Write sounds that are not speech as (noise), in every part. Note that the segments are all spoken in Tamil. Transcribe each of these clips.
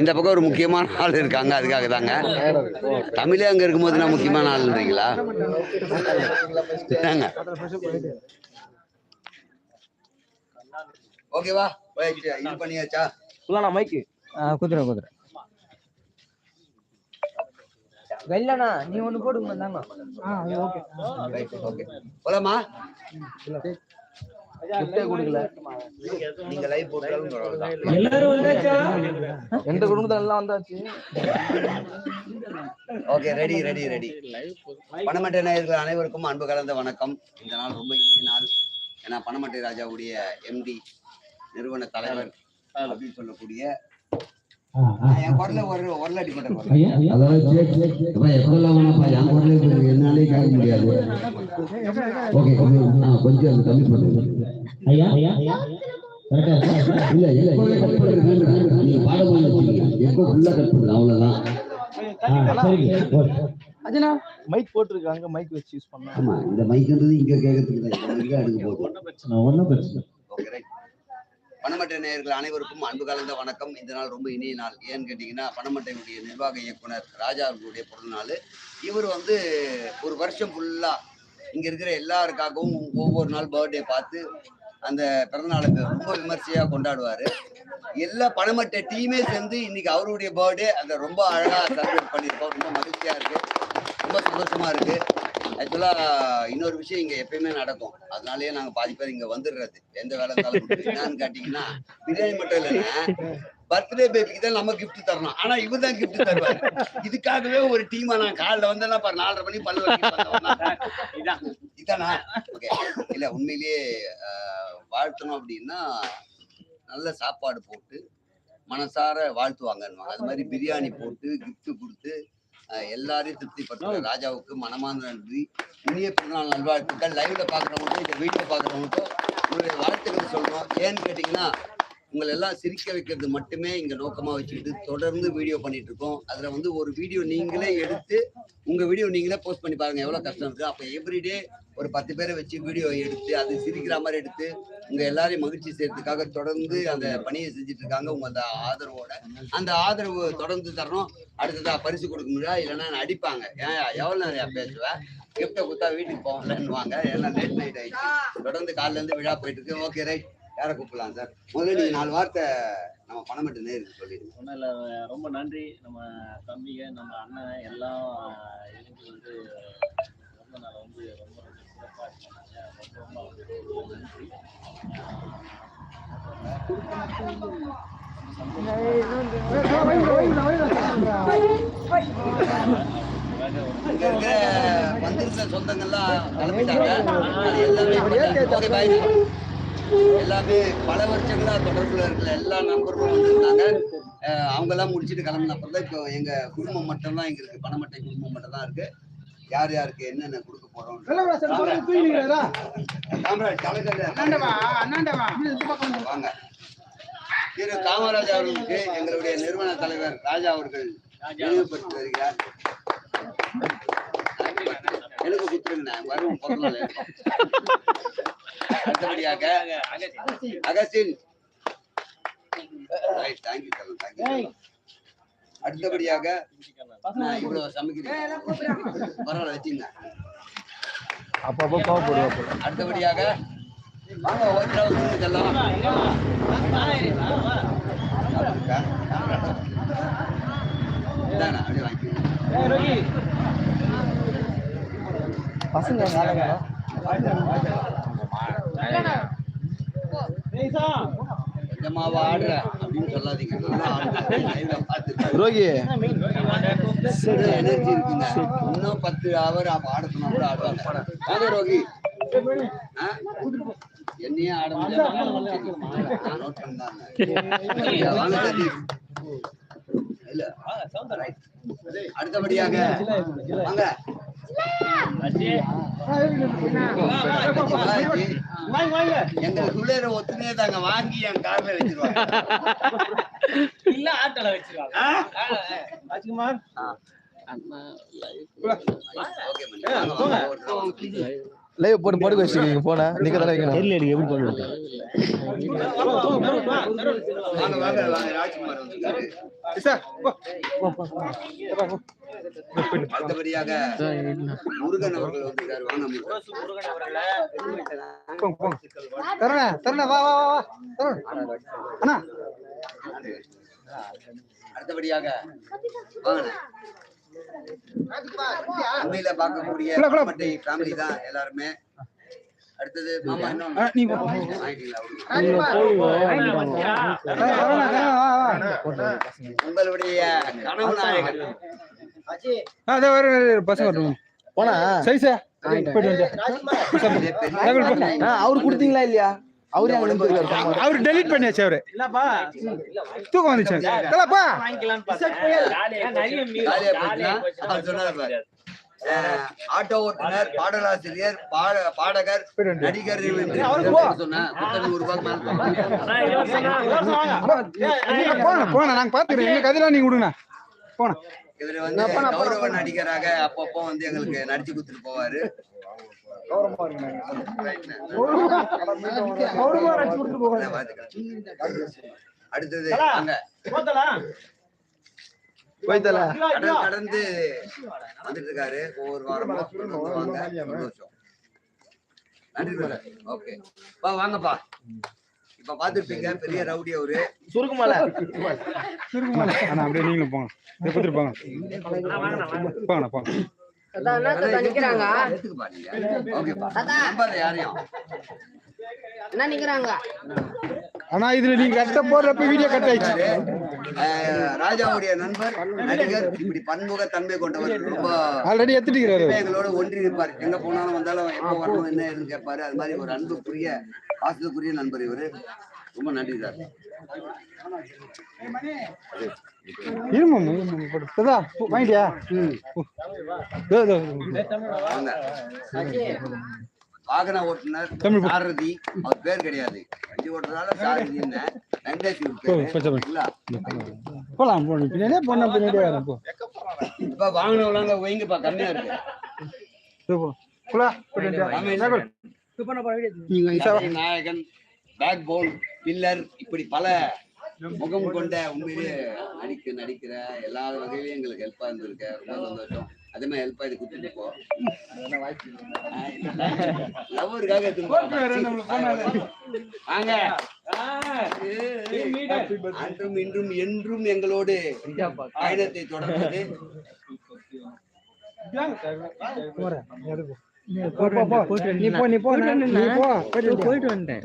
இந்த பக்கம் ஒரு முக்கியமான ஆள் இருக்காங்க அதுக்காக தாங்க. தமிழே அங்க இருக்கும்போது நான் முக்கியமான ஆள்ன்றீங்களா? என்னங்க? ஓகேவா. இது பண்ணியாச்சா? மைக்கு? குதிரை குதிரை வெள்ளண்ணா நீ ஒண்ணு போடுங்க தாங்க ஓகே போலாமா. நீங்க லைவ் போட்டாலும் பரவாயில்ல. எல்லாரும் வந்தாச்சா? எந்த குடும்பத்துல எல்லாம் வந்தாச்சு? ஓகே ரெடி ரெடி ரெடி பணமட்டை நேயர்கள் அனைவருக்கும் அன்பு கலந்த வணக்கம். இந்த நாள் ரொம்ப இனிய நாள். ஏன்னா பணமட்டை ராஜாவுடைய எம்டி நிறுவன தலைவர் அப்படின்னு சொல்லக்கூடிய என் குரல்ல ஒரு ஒரு அடிப்பட்ட குரல். வேணாப்பா என் குரலே என்னாலே கேட்க முடியாது. ஓகே கொஞ்சம் கம்மி பண்ணுங்க ஐயா ஐயா. இல்ல இல்ல இல்ல. கட் பண்ணுறது நீங்க பாடம் பண்ணி வச்சுக்கீங்க எப்போ ஃபுல்லா கட் பண்ணுங்க? அவ்வளவுதான். மைக் போட்டிருக்காங்க மைக் வச்சு யூஸ் பண்ணா. ஆமா இந்த மைக்ன்றது இங்க தான். இங்க எடுக்க போகுது. ஒன்றும் பிரச்சனை ஓகே ரைட் பணமட்டை நேயர்கள் அனைவருக்கும் அன்பு கலந்த வணக்கம். இந்த நாள் ரொம்ப இனிய நாள். ஏன்னு கேட்டிங்கன்னா பணமட்டையுடைய நிர்வாக இயக்குனர் ராஜா அவர்களுடைய பிறந்த நாள். இவர் வந்து ஒரு வருஷம் ஃபுல்லாக இங்கே இருக்கிற எல்லாருக்காகவும் ஒவ்வொரு நாள் பர்த்டே பார்த்து அந்த பிறந்தநாளுக்கு ரொம்ப விமர்சையாக கொண்டாடுவார். எல்லா பணமட்டை டீமே சேர்ந்து இன்னைக்கு அவருடைய பர்த்டே அதை ரொம்ப அழகாக செலிப்ரேட் பண்ணியிருக்கோம். ரொம்ப மகிழ்ச்சியாக இருக்குது ரொம்ப சந்தோஷமாக இருக்குது ஆக்சுவலாக இன்னொரு விஷயம் இங்கே எப்பயுமே நடக்கும். அதனாலயே நாங்கள் பாதி பேர் இங்கே வந்துடுறது எந்த வேலை இருந்தாலும் என்னன்னு கேட்டிங்கன்னா பிரியாணி மட்டும் இல்லைன்னா பர்த்டே பேபிக்கு தான் நம்ம கிஃப்ட் தரணும். ஆனா இவர் தான் கிஃப்ட் தருவாரு. இதுக்காகவே ஒரு டீமா நான் காலைல வந்தேன்னா பாரு நாலரை மணி பல்லு இதானா. ஓகே இல்ல உண்மையிலேயே ஆஹ், வாழ்த்தணும் அப்படின்னா நல்ல சாப்பாடு போட்டு மனசார வாழ்த்துவாங்கன்னு அது மாதிரி பிரியாணி போட்டு கிஃப்ட் கொடுத்து எல்லாரையும் திருப்திப்படுத்துற ராஜாவுக்கு மனமார்ந்த நன்றி. இனிய பிறநாள் நல்வாழ்த்துக்கள். லைவ்ல பாக்குறவங்களுக்கும் இந்த வீடியோ பாக்குறவங்களுக்கும் உங்களுடைய வாழ்த்துக்கள் சொல்லணும். ஏன்னு கேட்டீங்கன்னா உங்களை எல்லாம் சிரிக்க வைக்கிறது மட்டுமே இங்க நோக்கமா வச்சுக்கிட்டு தொடர்ந்து வீடியோ பண்ணிட்டு இருக்கோம் அதுல வந்து ஒரு வீடியோ நீங்களே எடுத்து உங்க வீடியோ நீங்களே போஸ்ட் பண்ணி பாருங்க எவ்வளவு கஷ்டம் இருக்கு. அப்ப எவ்ரிடே ஒரு பத்து பேரை வச்சு வீடியோ எடுத்து அது சிரிக்கிற மாதிரி எடுத்து உங்க எல்லாரையும் மகிழ்ச்சி செய்யறதுக்காக தொடர்ந்து அந்த பணியை செஞ்சுட்டு இருக்காங்க உங்க அந்த ஆதரவோட. அந்த ஆதரவு தொடர்ந்து தரணும். அடுத்ததா பரிசு கொடுக்க முடியாது இல்லைன்னா அடிப்பாங்க. ஏன் எவ்வளவு நிறையா பேசுவேன் கிஃப்டை கொடுத்தா வீட்டுக்கு போகலன்னுவாங்க ஏன்னா லேட் நைட் ஆயிடுச்சு. தொடர்ந்து காலில இருந்து விழா போயிட்டு இருக்கு ஓகே ரைட் யாரை கூப்பிடலாம் சார்? முதல்ல நீங்க நாலு வார்த்தை நம்ம பணமட்டு நேருக்கு சொல்லிடுங்க. ஒன்றும் இல்லை ரொம்ப நன்றி. நம்ம தம்பிங்க நம்ம அண்ணன் எல்லாம் இணைஞ்சு வந்து ரொம்ப நாள் வந்து ரொம்ப ரொம்ப சிறப்பாக பண்ணாங்க ரொம்ப ரொம்ப அவங்களுக்கு நன்றி இங்க இருக்கிற வந்திருக்கிற சொந்தங்கள்லாம் கிளம்பிட்டாங்க. எல்லாமே எல்லாமே பல வருஷங்களா தொடர்புல இருக்கிற எல்லா நண்பர்களும் வந்திருந்தாங்க. அவங்க எல்லாம் முடிச்சுட்டு கிளம்பின அப்புறம் தான் இப்போ எங்க குடும்பம் மட்டும் தான் இங்க இருக்கு. பணமட்டை குடும்பம் மட்டும் தான் இருக்கு. யார் யாருக்கு என்னென்ன கொடுக்க போறோம் வாங்க. திரு காமராஜ் அவர்களுக்கு எங்களுடைய நிறுவன தலைவர் ராஜா அவர்கள் நினைவுபடுத்தி வருகிறார். எனக்கு நாள் இருக்கும். அடுத்தபடியாக அகஸ்டின். ரைட் தேங்க்யூ செல்லம் தேங்க்யூ அடுத்தபடியாக நான் இவ்வளவு சமைக்கிறேன். பரவாயில்ல வச்சுங்க அப்பப்போ கோவப்படுவா போல. அடுத்தபடியாக வாங்க செல்லம் அப்படியே வாங்கிக்கோங்க பசங்க வேலைங்க கொஞ்சமாவா ஆடுற அப்படின்னு சொல்லாதீங்க நல்லா ஆடுங்க. லைவ்ல பார்த்துட்டு ரோகி. எனர்ஜி இருக்குங்க. இன்னும் பத்து ஹவர் ஆடணும்னா கூட ஆடுவாங்க. வாங்க ரோகி. ஆ? என்னையும் ஆட முடியாது. அடுத்தபடியாக. வாங்க. எங்க எங்களுக்குள்ளே ஒத்துமையே தாங்க வாங்கி என் கார்ல வச்சிருவாங்க இல்ல வச்சிருவாங்க ராஜ்குமார் லைவ் போட்டு வச்சுக்கீங்க போன நீங்க தானே வைக்கணும் தெரியல எப்படி பண்ணுறது வாங்க வாங்க வாங்க ராஜ்குமார் வந்திருக்காரு அடுத்தபடியாக முருகன் அவர்கள் வந்திருக்காரு வாங்க முருகன். தரண தரண வா வா வா வா. அண்ணா. அடுத்தபடியாக வாங்க பார்க்கக்கூடிய. மட்டை ஃபேமிலி தான் எல்லாருமே. அடுத்தது மாமா? உங்களுடைய கனவு நாயகன் அதே வர பசங்க வரணும் போனா? சைஸா போயிட்டு வந்து அவரு கொடுத்தீங்களா இல்லையா? அவரு அவர் டெலீட் பண்ணியாச்சு அவரு. தூக்கம் வந்துச்சு. அஹ், ஆட்டோ ஓட்டுநர் பாடலாசிரியர் பாட- பாடகர் நடிகர். போன போன நாங்க பாத்துக்கிறோம் எங்க கதையில நீங்க விடுங்க போன இவர் வந்து கௌரவ நடிகராக அப்பப்போ வந்து எங்களுக்கு நடிச்சு கொடுத்துட்டு போவாரு. அடுத்தது அங்க. கடந்து வந்துட்டு இருக்காரு ஒவ்வொரு வாரமா தொடர்ந்து வாங்க. சந்தோஷம். நன்றி ஓகே. பா வாங்கப்பா. இப்ப பாத்துருப்பீங்க பெரிய ரவுடி அவரு. சுருக்குமால. அண்ணா அப்படியே நீங்களும் போங்க. இதை கொடுத்துட்டு போங்க. போங்க நிக்கிறாங்க? யாரையும். என்ன நிக்கிறாங்க? ஆனா இதுல நீங்க கட்ட போடுறப்ப வீடியோ கட் ஆயிடுச்சு. ராஜாவுடைய நண்பர் நடிகர் இப்படி பன்முக தன்மை கொண்டவர் ரொம்ப ஆல்ரெடி எப்ப எங்களோட ஒன்றி இருப்பார் எங்க போனாலும் வந்தாலும் எப்ப வரணும் என்ன ஏதுன்னு கேட்பாரு. அது மாதிரி ஒரு அன்புக்குரிய பாசத்துக்குரிய நண்பர் இவரு. ரொம்ப நன்றி சார். இருமா போடு. வாங்கிட்டியா. வாகன ஓட்டுநர் சாரதி அவர் பேர் கிடையாது. வண்டி ஓட்டுறதால போய். இல்ல போலாம் போலாம் பின்னாடியே போனா பின்னாடியே இப்ப வாங்கினவங்க வைங்கப்பா கம்மியா இருக்கு. நாயகன் பேக் போன் பில்லர் இப்படி பல முகம் கொண்ட உண்மையிலேயே நடிக்க நடிக்கிற எல்லா வகையிலும் எங்களுக்கு ஹெல்ப்பா இருந்திருக்க. ரொம்ப சந்தோஷம். அதே மாதிரி ஹெல்ப்பா இது கொடுத்துட்டு போ. (laughs) லவ்வருக்காக வாங்க. அன்றும் இன்றும் என்றும் எங்களோடு பயணத்தை தொடர்ந்தது போ, போ, போ. நீ போ நீ போ. நீ போ. போயிட்டு வந்துட்டேன்.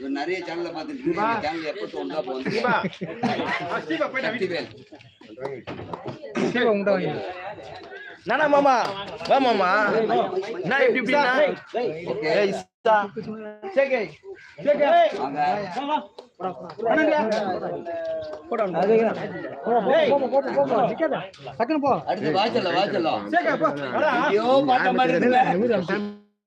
இவர் நிறைய சேனல்ல சேனல் எப்போ தோணுதோ நானா மாமா? வா மாமா. நான் டக்குனு போ. அடுத்து பார்த்த மாதிரி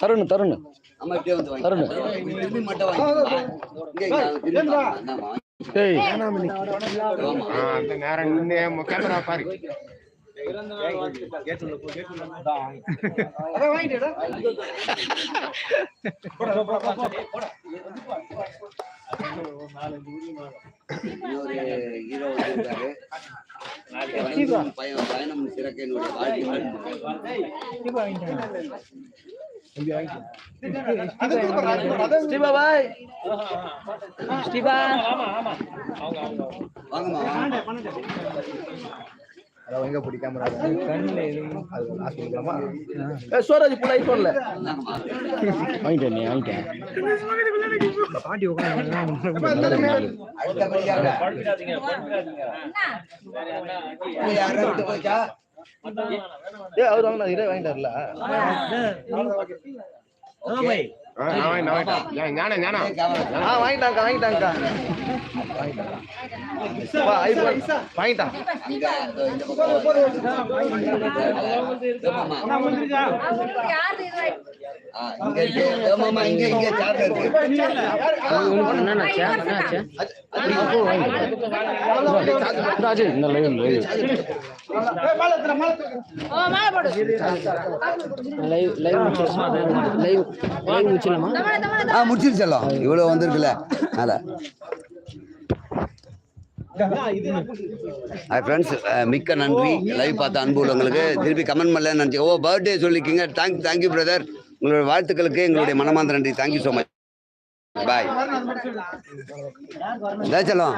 தருண் தருண். தருண். இன்னொரு ஹீரோ வந்திருக்காரு. வணங்கும் பய- பயணம் சிறக்க என்னுடைய வாழ்த்துக்கள் ஸ்ரீபா எங்க பிடிக்காம சோராஜ் புள்ள ஐபோன்ல வாங்கிட்டேன் வாங்கிட்டேன் ஏ அவர் வாங்கினா இதே வாங்கிட்டார்ல. வாங்கிட்டாங்க வாங்கிட்டாங்க வாங்கிட்டான் இதோ இந்த live live live live live முடிச்சிடலாமா? ஆ முடிச்சிருச்சலாம் இவ்வளவு வந்திருக்குல்ல. மேல. ஃப்ரெண்ட்ஸ் மிக்க நன்றி. லைவ் பார்த்த அன்பு உள்ளவங்களுக்கு. திருப்பி கமெண்ட் பண்ணல நினச்சி ஓ பர்த்டே சொல்லிக்கிங்க தேங்க் தேங்க்யூ பிரதர் உங்களோட வாழ்த்துக்களுக்கு எங்களுடைய மனமார்ந்த நன்றி. தேங்க்யூ ஸோ மச் பாய் செல்லம்